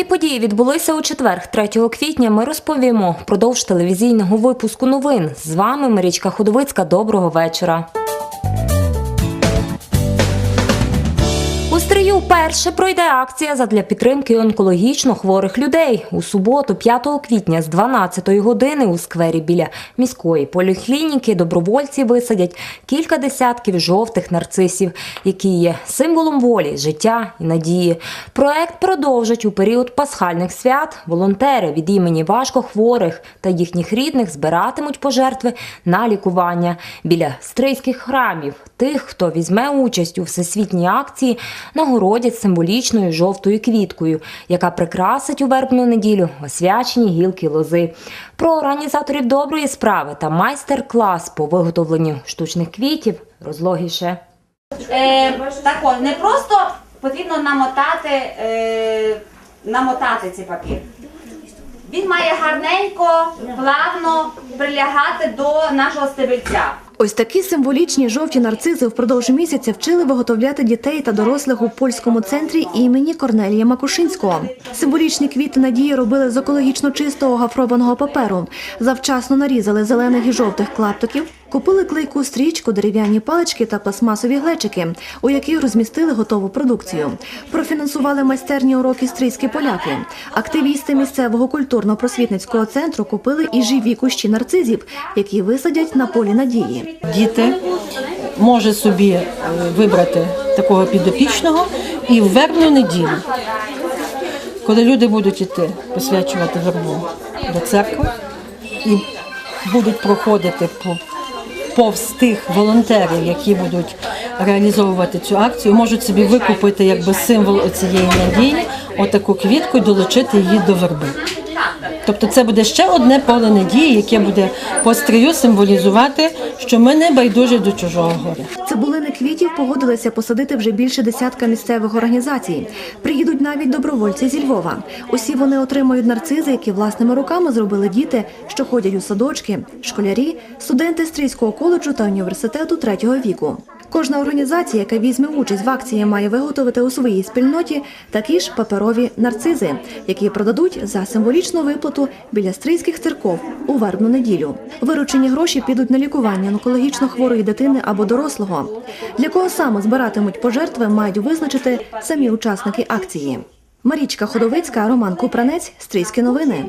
Які події відбулися у четвер, 3 квітня, ми розповімо впродовж телевізійного випуску новин. З вами Марічка Ходовицька. Доброго вечора. У вперше пройде акція задля підтримки онкологічно хворих людей. У суботу, 5 квітня, з 12 години у сквері біля міської поліклініки добровольці висадять кілька десятків жовтих нарцисів, які є символом волі, життя і надії. Проект продовжать у період пасхальних свят. Волонтери від імені важкохворих та їхніх рідних збиратимуть пожертви на лікування біля стрийських храмів. Тих, хто візьме участь у всесвітній акції, нагородять символічною жовтою квіткою, яка прикрасить у вербну неділю освячені гілки лози. Про організаторів доброї справи та майстер-клас по виготовленню штучних квітів розлогіше. Е, так не просто потрібно намотати, е, намотати цей папір. Він має гарненько, плавно прилягати до нашого стебельця. Ось такі символічні жовті нарцизи впродовж місяця вчили виготовляти дітей та дорослих у польському центрі імені Корнелія Макушинського. Символічні квіти надії робили з екологічно чистого гафрованого паперу. Завчасно нарізали зелених і жовтих клаптиків, купили клейку стрічку, дерев'яні палички та пластмасові глечики, у яких розмістили готову продукцію. Профінансували майстерні уроки стрийські поляки. Активісти місцевого культурно-просвітницького центру купили і живі кущі нарцизів, які висадять на полі надії. діти може собі е, вибрати такого підопічного і в вербну неділю, коли люди будуть іти посвячувати вербу до церкви і будуть проходити по повз тих волонтерів, які будуть реалізовувати цю акцію, можуть собі викупити якби символ цієї надії, отаку квітку і долучити її до верби. Тобто це буде ще одне поле надії, яке буде по стрію символізувати, що ми не байдужі до чужого горя. Цибулини квітів погодилися посадити вже більше десятка місцевих організацій. Приїдуть навіть добровольці зі Львова. Усі вони отримають нарцизи, які власними руками зробили діти, що ходять у садочки, школярі, студенти Стрийського коледжу та університету третього віку. Кожна організація, яка візьме участь в акції, має виготовити у своїй спільноті такі ж паперові нарцизи, які продадуть за символічну виплату біля стрийських церков у вербну неділю. Виручені гроші підуть на лікування онкологічно хворої дитини або дорослого. Для кого саме збиратимуть пожертви, мають визначити самі учасники акції. Марічка Ходовицька, Роман Купранець, Стрийські новини.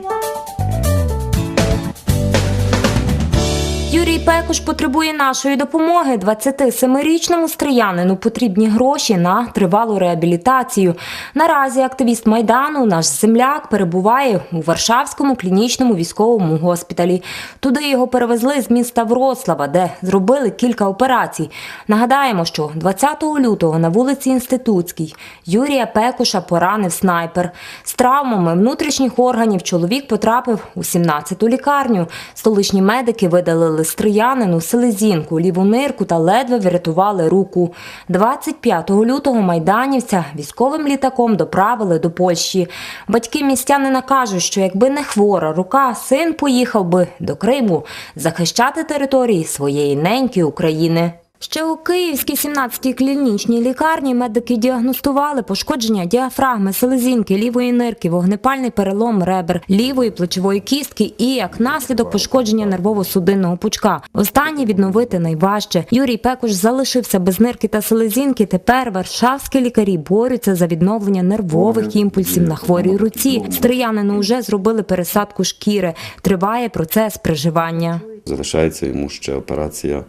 Юрій Пекуш потребує нашої допомоги. 27-річному стріянину потрібні гроші на тривалу реабілітацію. Наразі активіст майдану, наш земляк, перебуває у Варшавському клінічному військовому госпіталі. Туди його перевезли з міста Вроцлава, де зробили кілька операцій. Нагадаємо, що 20 лютого на вулиці Інститутській Юрія Пекуша поранив снайпер. З травмами внутрішніх органів чоловік потрапив у 17-ту лікарню. Столичні медики видалили стріянину селезінку, лівомирку та ледве врятували руку. 25 лютого майданівця військовим літаком доправили до Польщі. Батьки містянина кажуть, що якби не хвора рука, син поїхав би до Криму захищати території своєї неньки України. Ще у Київській 17-й клінічній лікарні медики діагностували пошкодження діафрагми, селезінки, лівої нирки, вогнепальний перелом ребер, лівої плечової кістки і як наслідок пошкодження нервово-судинного пучка. Останнє відновити найважче. Юрій Пекуш залишився без нирки та селезінки. Тепер варшавські лікарі борються за відновлення нервових імпульсів на хворій руці. Стріянину вже зробили пересадку шкіри. Триває процес приживання. Залишається йому ще операція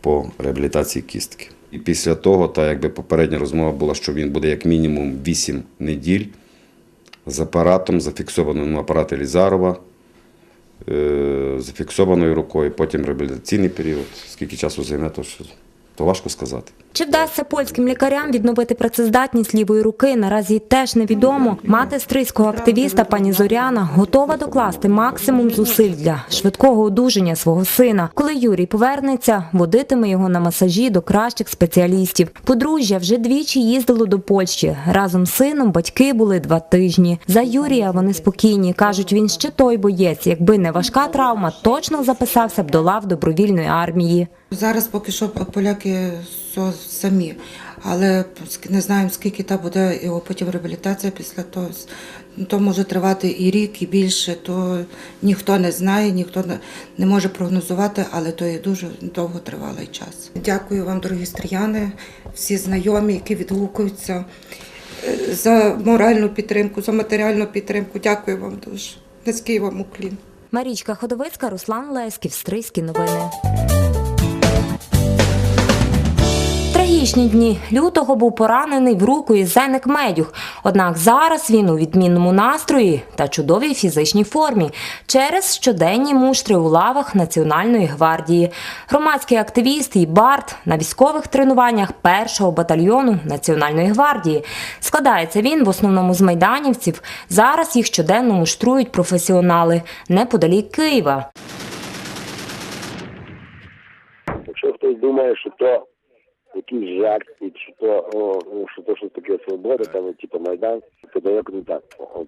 по реабілітації кістки. І після того, та якби попередня розмова була, що він буде як мінімум 8 неділь з апаратом, зафіксованим на апарати Лізарова, е, зафіксованою рукою, потім реабілітаційний період. Скільки часу займе, то, то важко сказати. Чи вдасться польським лікарям відновити працездатність лівої руки? Наразі теж невідомо. Мати стрийського активіста пані Зоряна готова докласти максимум зусиль для швидкого одужання свого сина. Коли Юрій повернеться, водитиме його на масажі до кращих спеціалістів. Подружжя вже двічі їздило до Польщі. Разом з сином батьки були два тижні. За Юрія вони спокійні. кажуть, він ще той боєць. Якби не важка травма, точно записався б до лав добровільної армії. Зараз поки що поляки все самі. Але не знаємо, скільки та буде його потім реабілітація після того. Ну, То може тривати і рік, і більше, то ніхто не знає, ніхто не, може прогнозувати, але то є дуже довготривалий час. Дякую вам, дорогі стріяни, всі знайомі, які відгукуються е, за моральну підтримку, за матеріальну підтримку. Дякую вам дуже. Низький вам уклін. Марічка Ходовицька, Руслан Леськів, Стрийські новини. Трагічні дні лютого був поранений в руку із Зеник Медюх. Однак зараз він у відмінному настрої та чудовій фізичній формі через щоденні муштри у лавах Національної гвардії. Громадський активіст і Барт на військових тренуваннях першого батальйону Національної гвардії. Складається він в основному з майданівців. Зараз їх щоденно муштрують професіонали неподалік Києва. Якщо хтось думає, що то якийсь жарт і чи то що то що таке свобода, там типу майдан, це далеко не так.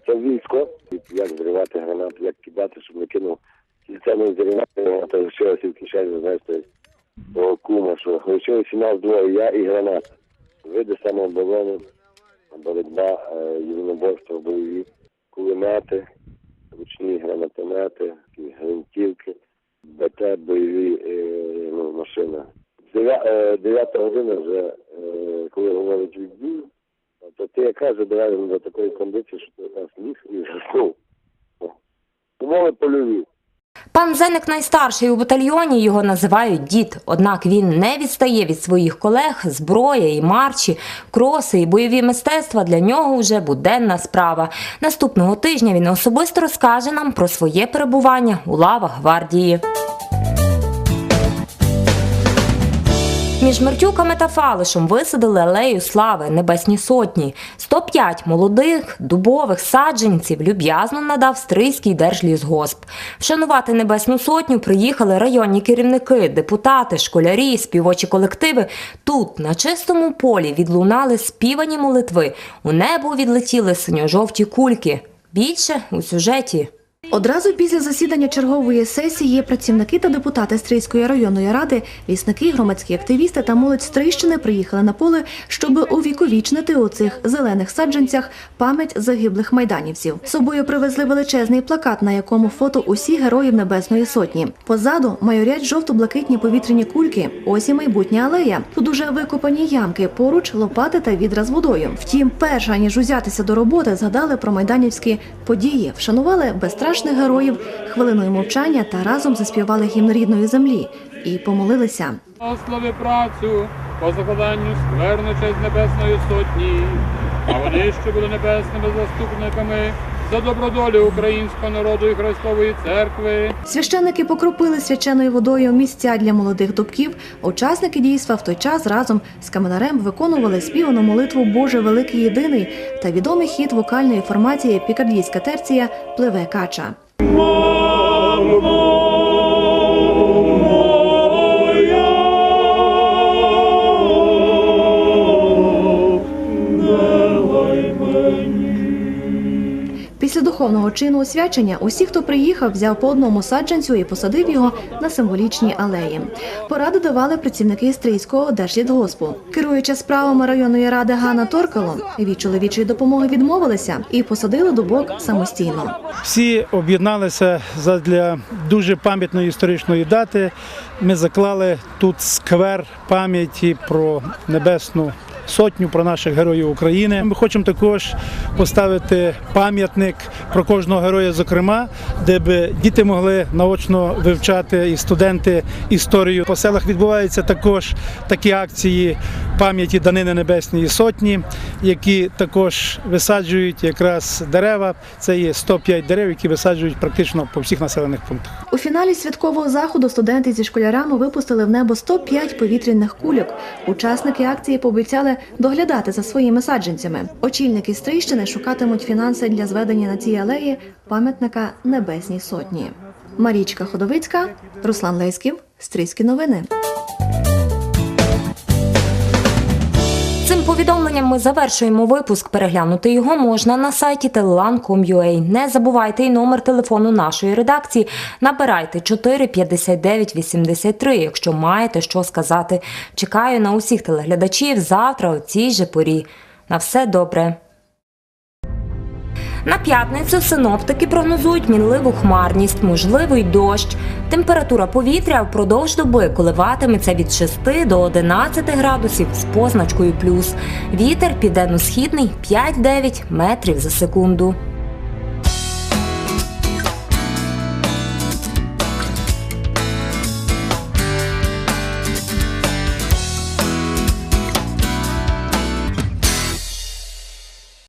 Це військо, як зривати гранат, як кидати, щоб не кинув. І це не зривати, то лишилося в кишені, знаєш, того кума, що лишилося ну, нас двоє, я і гранат. Види самооборони, боротьба, юноборство, э, бойові, кулемети, ручні гранатомети, гвинтівки, БТ, бойові э, ну, машини. 9 е, година вже, е, коли говорить відділ, то ти якраз забираєш до такої кондиції, що ти нас ліг і заснув. Умови польові. Пан Зенек найстарший у батальйоні, його називають дід. Однак він не відстає від своїх колег, зброя і марчі, кроси і бойові мистецтва для нього вже буденна справа. Наступного тижня він особисто розкаже нам про своє перебування у лавах гвардії. Між Мертюками та Фалишем висадили алею слави Небесні Сотні. 105 молодих дубових саджанців люб'язно надав Стрийський держлісгосп. Вшанувати Небесну Сотню приїхали районні керівники, депутати, школярі, співочі колективи. Тут, на чистому полі, відлунали співані молитви. У небо відлетіли синьо-жовті кульки. Більше у сюжеті. Одразу після засідання чергової сесії працівники та депутати Стрийської районної ради, лісники, громадські активісти та молодь Стрийщини приїхали на поле, щоб увіковічнити у цих зелених саджанцях пам'ять загиблих майданівців. Собою привезли величезний плакат, на якому фото усіх героїв Небесної Сотні. Позаду майорять жовто-блакитні повітряні кульки. Ось і майбутня алея. Тут уже викопані ямки, поруч лопати та відра з водою. Втім, перш ніж узятися до роботи, згадали про майданівські події, вшанували безстрашних героїв хвилиною мовчання та разом заспівали гімн рідної землі і помолилися. Слави працю по закладанню скверну честь Небесної Сотні, а вони, що були небесними заступниками за добродолю українського народу і Христової церкви. Священники покропили свяченою водою місця для молодих дубків. Учасники дійства в той час разом з каменарем виконували співану молитву Боже великий єдиний та відомий хід вокальної формації Пікардійська терція Пливе кача. Після духовного чину освячення усі, хто приїхав, взяв по одному саджанцю і посадив його на символічній алеї. Пораду давали працівники Стрийського держлідгоспу. Керуюча справами районної ради Ганна Торкало від чоловічої допомоги відмовилися і посадили дубок самостійно. Всі об'єдналися задля дуже пам'ятної історичної дати. Ми заклали тут сквер пам'яті про небесну сотню, про наших героїв України. Ми хочемо також поставити пам'ятник про кожного героя, зокрема, де би діти могли наочно вивчати і студенти історію. По селах відбуваються також такі акції пам'яті Данини Небесної Сотні, які також висаджують якраз дерева. Це є 105 дерев, які висаджують практично по всіх населених пунктах. У фіналі святкового заходу студенти зі школярами випустили в небо 105 повітряних кульок. Учасники акції пообіцяли доглядати за своїми саджанцями. Очільники Стрийщини шукатимуть фінанси для зведення на цій алеї пам'ятника Небесній Сотні. Марічка Ходовицька, Руслан Леськів, Стрийські новини. Повідомленням ми завершуємо випуск. Переглянути його можна на сайті telelan.com.ua. Не забувайте й номер телефону нашої редакції. Набирайте 4 59 83, якщо маєте що сказати. Чекаю на усіх телеглядачів завтра о цій же порі. На все добре. На п'ятницю синоптики прогнозують мінливу хмарність, можливий дощ. Температура повітря впродовж доби коливатиметься від 6 до 11 градусів з позначкою плюс. Вітер південно-східний 5-9 метрів за секунду.